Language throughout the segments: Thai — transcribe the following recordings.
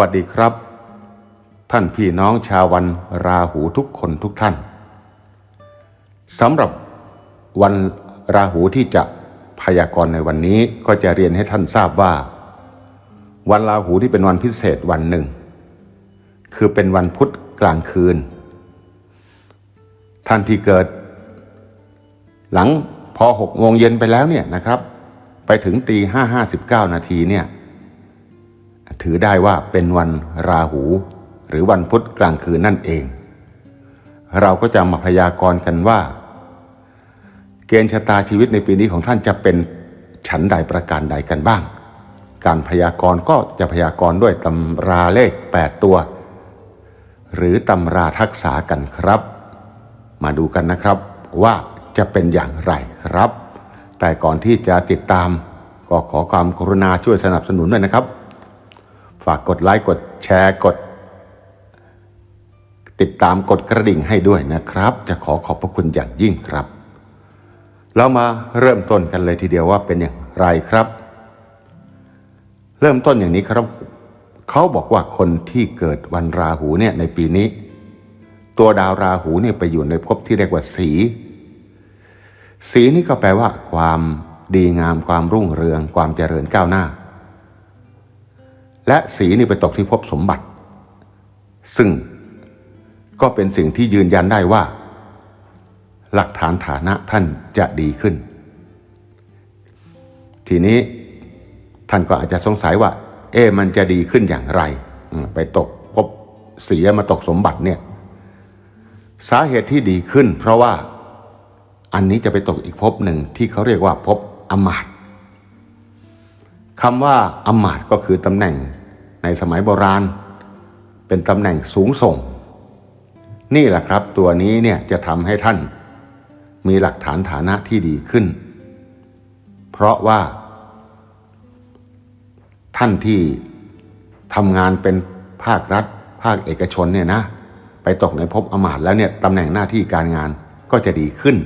วัสดีครับ ท่านพี่น้องชาววันราหูทุกคนทุกท่านสำหรับวันราหูที่จะพยากรณ์ในวันนี้ก็จะเรียนให้ท่านทราบว่า วันราหูที่เป็นวันพิเศษวันหนึ่ง คือเป็นวันพุธกลางคืน ท่านที่เกิด หลังพอหกโมงเย็นไปแล้วเนี่ยนะครับ ไปถึงตีห้าห้าสิบเก้านาทีเนี่ย ถือได้ว่าเป็นวันราหู หรือวันพุธกลางคืนนั่นเอง เราก็จะมาพยากรณ์กันว่า เกณฑ์ชะตาชีวิตในปีนี้ของท่านจะเป็นฉันใดประการใดกันบ้าง การพยากรณ์ก็จะพยากรณ์ด้วยตำราเลข 8 ตัว หรือตำราทักษะกันครับ มาดูกันนะครับว่าจะเป็นอย่างไรครับ แต่ก่อนที่จะติดตามก็ขอความกรุณาช่วยสนับสนุนด้วยนะครับ ฝากกดไลค์กดแชร์กด ติดตามกดกระดิ่งให้ด้วยนะครับ จะขอขอบพระคุณอย่างยิ่งครับ เรามาเริ่มต้นกันเลยทีเดียวว่าเป็นอย่างไรครับ เริ่มต้นอย่างนี้ครับ เขาบอกว่าคนที่เกิดวันราหูเนี่ยในปีนี้ ตัวดาวราหูเนี่ยไปอยู่ในภพที่เรียกว่าสี สีนี่ก็แปลว่า ความดีงามความรุ่งเรือง ความเจริญก้าวหน้า และสีนี่ไปตกที่ภพสมบัติ ซึ่งก็เป็นสิ่งที่ยืนยันได้ว่า หลักฐานฐานะท่านจะดีขึ้น ทีนี้ท่านก็อาจจะสงสัยว่า เอ๊ะมันจะดีขึ้นอย่างไร ไปตกภพสีมาตกสมบัติเนี่ย สาเหตุที่ดีขึ้น เพราะว่าอันนี้จะไปตกอีกภพหนึ่งที่เขาเรียกว่าภพอมาตคำว่าอมาตก็คือตำแหน่ง ในสมัยโบราณ เป็นตำแหน่งสูงส่ง นี่แหละครับ ตัวนี้เนี่ยจะทำให้ท่าน มีหลักฐานฐานะที่ดีขึ้น เพราะว่า ท่านที่ทำงานเป็นภาครัฐ ภาคเอกชนเนี่ยนะ ไปตกในภพอมาตแล้วเนี่ยตำแหน่งหน้าที่การงานก็จะดีขึ้น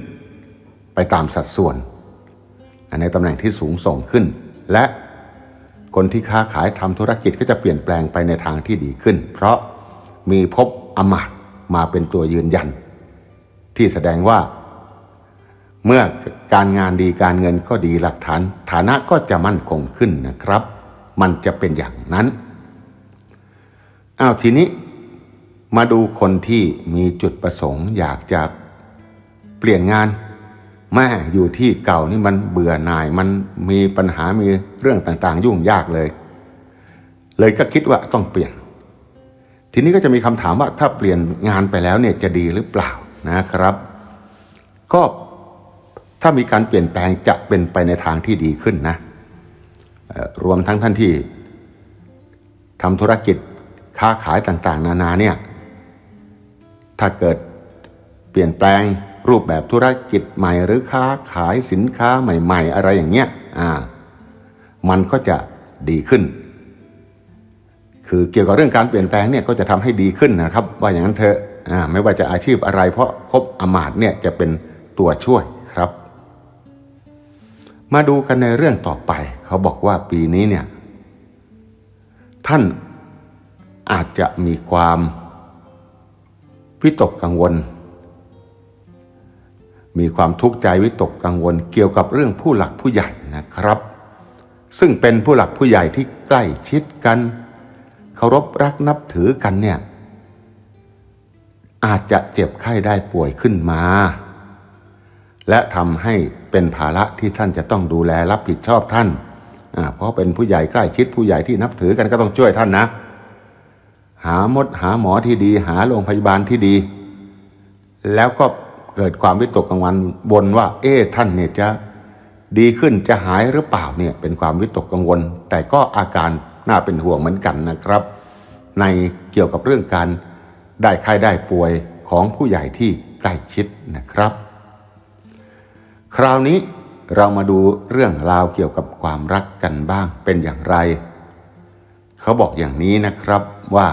ไปตามสัดส่วน ในตำแหน่งที่สูงส่งขึ้น และ คนที่ค้าขายทำธุรกิจก็จะเปลี่ยนแปลงไปในทางที่ดีขึ้น เพราะมีภพอมาตมาเป็นตัวยืนยัน ที่แสดงว่า เมื่อการงานดีการเงินก็ดีหลักฐาน ฐานะก็จะมั่นคงขึ้นนะครับ มันจะเป็นอย่างนั้นอ้าวทีนี้มาดูคนที่มีจุดประสงค์อยากจะเปลี่ยนงาน แม่อยู่ที่เก่านี่มันเบื่อหน่ายมันมีปัญหามีเรื่องต่างๆ ยุ่งยากเลย เลยก็คิดว่าต้องเปลี่ยน ทีนี้ก็จะมีคำถามว่าถ้าเปลี่ยนงานไปแล้วเนี่ยจะดีหรือเปล่านะครับ ก็ถ้ามีการเปลี่ยนแปลงจะเป็นไปในทางที่ดีขึ้นนะรวมทั้งท่านที่ทำธุรกิจค้าขายต่างๆ นานาเนี่ยถ้าเกิดเปลี่ยนแปลง รูปแบบธุรกิจใหม่หรือค้าขายสินค้าใหม่ ๆ อะไรอย่างเงี้ยอ่ามันก็จะดีขึ้น คือเกี่ยวกับเรื่องการเปลี่ยนแปลงเนี่ยก็จะทำให้ดีขึ้นนะครับ ว่าอย่างนั้นเถอะอ่าไม่ว่าจะอาชีพอะไร เพราะพบอมาตเนี่ยจะเป็นตัวช่วยครับ มาดูกันในเรื่องต่อไป เขาบอกว่าปีนี้เนี่ยท่านอาจจะมีความวิตกกังวล มีความทุกข์ใจวิตกกังวลเกี่ยวกับเรื่องผู้หลักผู้ใหญ่นะครับ ซึ่งเป็นผู้หลักผู้ใหญ่ที่ใกล้ชิดกันเคารพรักนับถือกันเนี่ยอาจจะเจ็บไข้ได้ป่วยขึ้นมา และทำให้เป็นภาระที่ท่านจะต้องดูแลรับผิดชอบท่าน เพราะเป็นผู้ใหญ่ใกล้ชิดผู้ใหญ่ที่นับถือกันก็ต้องช่วยท่านนะ หามดหาหมอที่ดี หาโรงพยาบาลที่ดี แล้วก็ เกิดความวิตกกังวลบนว่า เอ๊ท่านเนี่ยจะดีขึ้นจะหายหรือเปล่าเนี่ยเป็นความวิตกกังวล แต่ก็อาการน่าเป็นห่วงเหมือนกันนะครับ ในเกี่ยวกับเรื่องการได้ไข้ได้ป่วยของผู้ใหญ่ที่ใกล้ชิดนะครับ คราวนี้เรามาดูเรื่องราวเกี่ยวกับความรักกันบ้างเป็นอย่างไร เขาบอกอย่างนี้นะครับว่า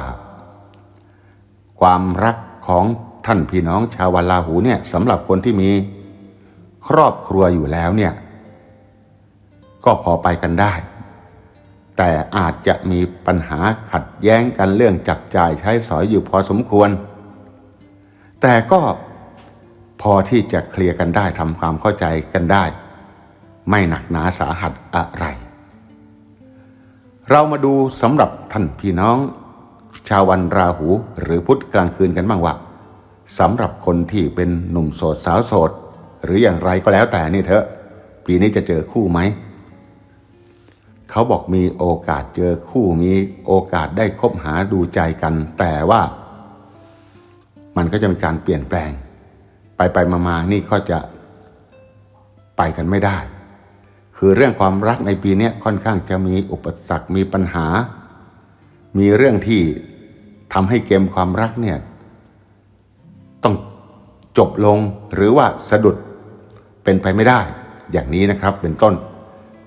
ความรักของ ท่านพี่น้องชาววาลาหูเนี่ยสำหรับคนที่มีครอบครัวอยู่แล้วเนี่ยก็พอไปกันได้ แต่อาจจะมีปัญหาขัดแย้งกันเรื่องจับจ่ายใช้สอยอยู่พอสมควร แต่ก็พอที่จะเคลียร์กันได้ทำความเข้าใจกันได้ ไม่หนักหนาสาหัสอะไร เรามาดูสำหรับท่านพี่น้อง ชาววันราหูหรือพุธกลางคืนกันบ้างว่า สำหรับคนที่เป็นหนุ่มโสดสาวโสด หรืออย่างไรก็แล้วแต่นี่เถอะ ปีนี้จะเจอคู่ไหม เขาบอกมีโอกาสเจอคู่มีโอกาสได้คบหาดูใจกัน แต่ว่า มันก็จะมีการเปลี่ยนแปลง ไปไปมามานี่ก็จะไปกันไม่ได้ คือเรื่องความรักในปีนี้ค่อนข้างจะมีอุปสรรคมีปัญหา มีเรื่องที่ทำให้เกมความรักเนี่ย จบลงหรือว่าสะดุดเป็นไปไม่ได้ อย่างนี้นะครับเป็นต้น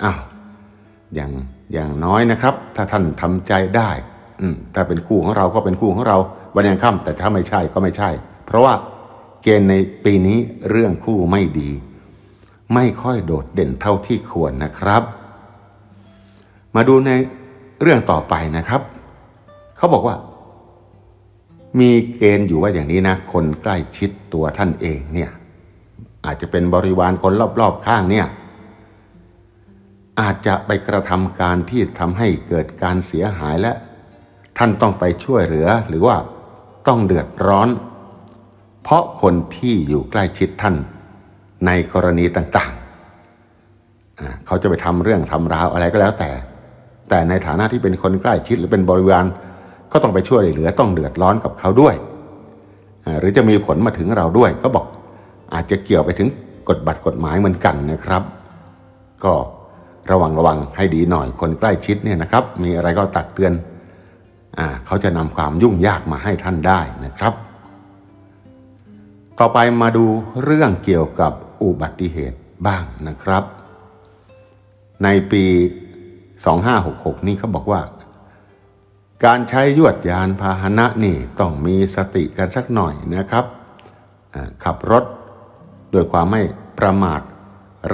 อ้าวอย่างอย่างน้อยนะครับ ถ้าท่านทำใจได้อืถ้าเป็นคู่ของเราก็เป็นคู่ของเรา วันยังค่ำแต่ถ้าไม่ใช่ก็ไม่ใช่ เพราะว่าเกณฑ์ในปีนี้เรื่องคู่ไม่ดี ไม่ค่อยโดดเด่นเท่าที่ควรนะครับ มาดูในเรื่องต่อไปนะครับ เขาบอกว่า มีเกณฑ์อยู่ว่าอย่างนี้นะ คนใกล้ชิดตัวท่านเองเนี่ย อาจจะเป็นบริวารคนรอบๆข้างเนี่ย อาจจะไปกระทำการที่ทำให้เกิดการเสียหายและ ท่านต้องไปช่วยเหลือหรือว่าต้องเดือดร้อน เพราะคนที่อยู่ใกล้ชิดท่านในกรณีต่างๆ เขาจะไปทำเรื่องทำราวอะไรก็แล้วแต่ แต่ในฐานะที่เป็นคนใกล้ชิดหรือเป็นบริวาร ก็ต้องไปช่วยเหลือต้องเดือดร้อนกับเขาด้วย หรือจะมีผลมาถึงเราด้วย ก็บอกอาจจะเกี่ยวไปถึงกฎบัตรกฎหมายเหมือนกันนะครับ ก็ระวังระวังให้ดีหน่อยคนใกล้ชิดเนี่ยนะครับ มีอะไรก็ตักเตือนอาเขาจะนำความยุ่งยากมาให้ท่านได้นะครับ ต่อไปมาดูเรื่องเกี่ยวกับอุบัติเหตุบ้างนะครับ ในปี 2566 นี้เขาบอกว่า การใช้ยวดยานพาหนะนี่ต้องมีสติกันสักหน่อยนะครับ ขับรถโดยความไม่ประมาท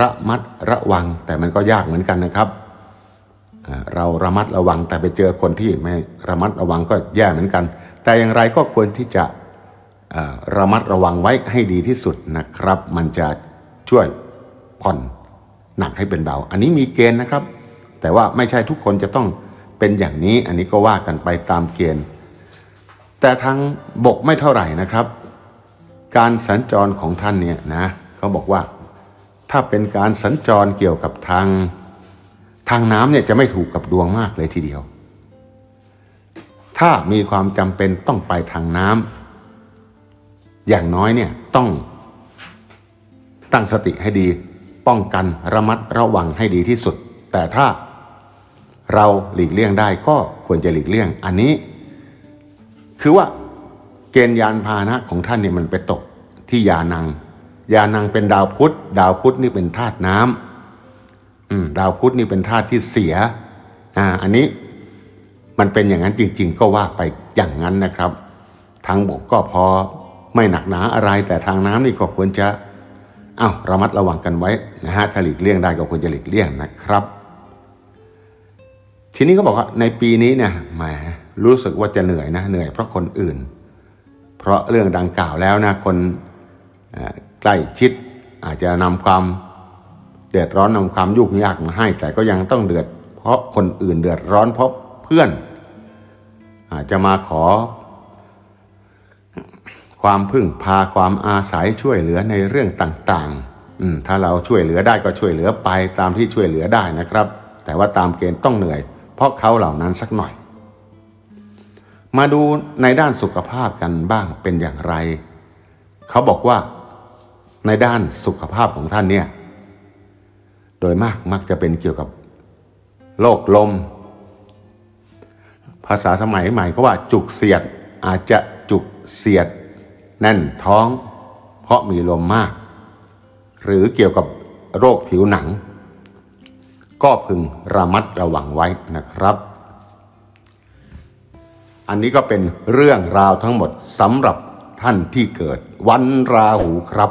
ระมัดระวังแต่มันก็ยากเหมือนกันนะครับ เราระมัดระวังแต่ไปเจอคนที่ไม่ระมัดระวังก็แย่เหมือนกัน แต่อย่างไรก็ควรที่จะระมัดระวังไว้ให้ดีที่สุดนะครับ มันจะช่วยผ่อนหนักให้เป็นเบา อันนี้มีเกณฑ์นะครับ แต่ว่าไม่ใช่ทุกคนจะต้อง เป็นอย่างนี้อันนี้ก็ว่ากันไปตามเกณฑ์ แต่ทางบกไม่เท่าไหร่นะครับ การสัญจรของท่านเนี่ยนะเขาบอกว่า ถ้าเป็นการสัญจรเกี่ยวกับทาง ทางน้ำเนี่ยจะไม่ถูกกับดวงมากเลยทีเดียว ถ้ามีความจำเป็นต้องไปทางน้ำอย่างน้อยเนี่ยต้อง ตั้งสติให้ดี ป้องกันระมัดระวังให้ดีที่สุด แต่ถ้า เราหลีกเลี่ยงได้ก็ควรจะหลีกเลี่ยง อันนี้ คือว่าเกณฑ์ยานพาหนะของท่านเนี่ยมันไปตกที่ยานัง ยานังเป็นดาวพุธ ดาวพุธนี่เป็นธาตุน้ำอืมดาวพุธนี่เป็นธาตุที่เสียอ่าอันนี้มันเป็นอย่างนั้นจริง ๆ ก็ว่าไปอย่างนั้นนะครับ ทางบกก็พอไม่หนักหนาอะไรแต่ทางน้ำนี่ก็ควรจะอ้าวระมัดระวังกันไว้นะฮะถ้าหลีกเลี่ยงได้ก็ควรจะหลีกเลี่ยงนะครับ ทีนี้ก็บอกว่าในปีนี้เนี่ยแหมรู้สึกว่าจะเหนื่อยนะเหนื่อยเพราะคนอื่น เพราะเรื่องดังกล่าวแล้วนะคนใกล้ชิดอาจจะนำความเดือดร้อนนำความยุ่งยากมาให้ แต่ก็ยังต้องเดือด เพราะคนอื่นเดือดร้อนเพราะเพื่อน อาจจะมาขอ ความพึ่งพาความอาศัยช่วยเหลือในเรื่องต่างๆถ้าเราช่วยเหลือได้ก็ช่วยเหลือไปตามที่ช่วยเหลือได้นะครับ แต่ว่าตามเกณฑ์ต้องเหนื่อย เพราะเขาเหล่านั้นสักหน่อย มาดูในด้านสุขภาพกันบ้างเป็นอย่างไร เขาบอกว่าในด้านสุขภาพของท่านเนี่ย โดยมากมักจะเป็นเกี่ยวกับโรคลม ภาษาสมัยใหม่เขาว่าจุกเสียดอาจจะจุกเสียด แน่นท้อง เพราะมีลมมาก หรือเกี่ยวกับโรคผิวหนัง ก็พึงระมัดระวังไว้นะครับ อันนี้ก็เป็นเรื่องราวทั้งหมดสำหรับท่านที่เกิดวันราหูครับ